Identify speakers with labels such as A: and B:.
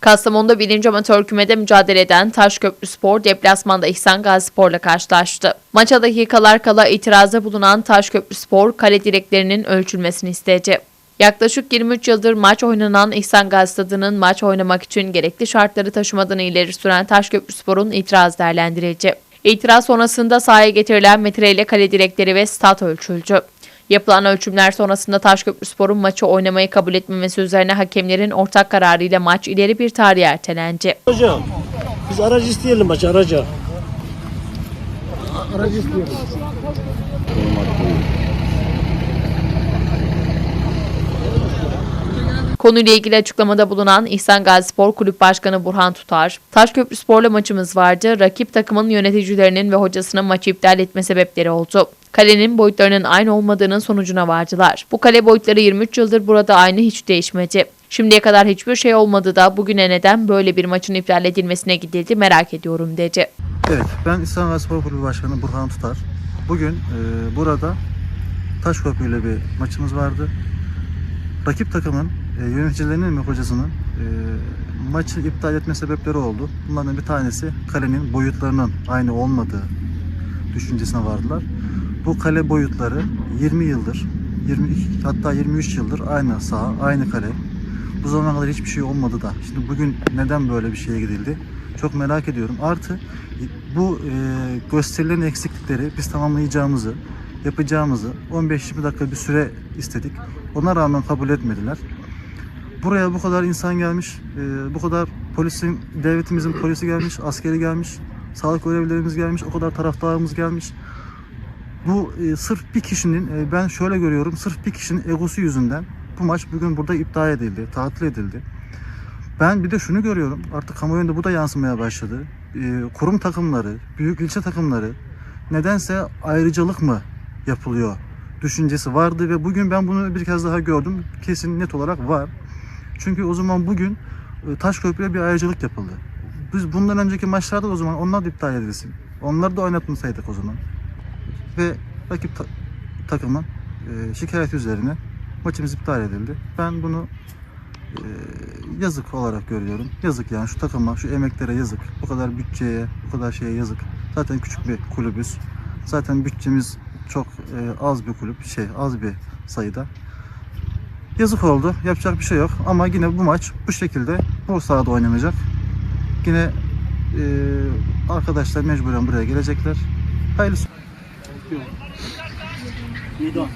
A: Kastamonu'da 1. amatör kümede mücadele eden Taşköprü Spor deplasmanda İhsan Gazi Spor'la karşılaştı. Maça dakikalar kala itirazda bulunan Taşköprü Spor kale direklerinin ölçülmesini istedi. Yaklaşık 23 yıldır maç oynanan İhsan Gazi Stadı'nın maç oynamak için gerekli şartları taşımadığını ileri süren Taşköprü Spor'un itiraz değerlendirildi. İtiraz sonrasında sahaya getirilen metreyle kale direkleri ve stat ölçüldü. Yapılan ölçümler sonrasında Taşköprü Spor'un maçı oynamayı kabul etmemesi üzerine hakemlerin ortak kararıyla maç ileri bir tarihe ertelendi.
B: Hocam biz aracı isteyelim maçı aracı. Aracı isteyelim.
A: Konuyla ilgili açıklamada bulunan İhsan Gazi Spor Kulüp Başkanı Burhan Tutar, Taşköprü Spor'la maçımız vardı. Rakip takımın yöneticilerinin ve hocasının maçı iptal etme sebepleri oldu. Kalenin boyutlarının aynı olmadığının sonucuna vardılar. Bu kale boyutları 23 yıldır burada aynı hiç değişmedi. Şimdiye kadar hiçbir şey olmadı da bugüne neden böyle bir maçın iptal edilmesine gidildi merak ediyorum dedi.
C: Evet, ben İstanbul Spor Kulübü Başkanı Burhan Tutar. Bugün e, burada Taşköprü ile bir maçımız vardı. Rakip takımın e, yöneticilerinin ve hocasının e, maçı iptal etme sebepleri oldu. Bunlardan bir tanesi kalenin boyutlarının aynı olmadığı düşüncesine vardılar. Bu kale boyutları 20 yıldır, 22 hatta 23 yıldır aynı saha, aynı kale. Bu zamana kadar hiçbir şey olmadı da. Şimdi bugün neden böyle bir şeye gidildi? Çok merak ediyorum. Artı bu e, gösterilen eksiklikleri biz tamamlayacağımızı, yapacağımızı 15-20 dakika bir süre istedik. Ona rağmen kabul etmediler. Buraya bu kadar insan gelmiş, e, bu kadar polisin, devletimizin polisi gelmiş, askeri gelmiş, sağlık görevlilerimiz gelmiş, o kadar taraftarımız gelmiş. Bu e, sırf bir kişinin, e, ben şöyle görüyorum, sırf bir kişinin egosu yüzünden bu maç bugün burada iptal edildi, tatil edildi. Ben bir de şunu görüyorum, artık kamuoyunda bu da yansımaya başladı. Kurum takımları, büyük ilçe takımları nedense ayrıcalık mı yapılıyor düşüncesi vardı ve bugün ben bunu bir kez daha gördüm. Kesin net olarak var. Çünkü o zaman bugün e, Taşköprü'ye bir ayrıcalık yapıldı. Biz bundan önceki maçlarda da o zaman onlar da iptal edilsin. Onları da oynatmasaydık o zaman. Ve rakip ta- takımın e, şikayet üzerine maçımız iptal edildi. Ben bunu e, yazık olarak görüyorum. Yazık yani şu takıma, şu emeklere yazık. Bu kadar bütçeye, bu kadar şeye yazık. Zaten küçük bir kulübüz. Zaten bütçemiz çok e, az bir kulüp, şey az bir sayıda. Yazık oldu. Yapacak bir şey yok. Ama yine bu maç bu şekilde bu sahada oynanacak. Yine e, arkadaşlar mecburen buraya gelecekler. Hayırlısı.
B: Bidon.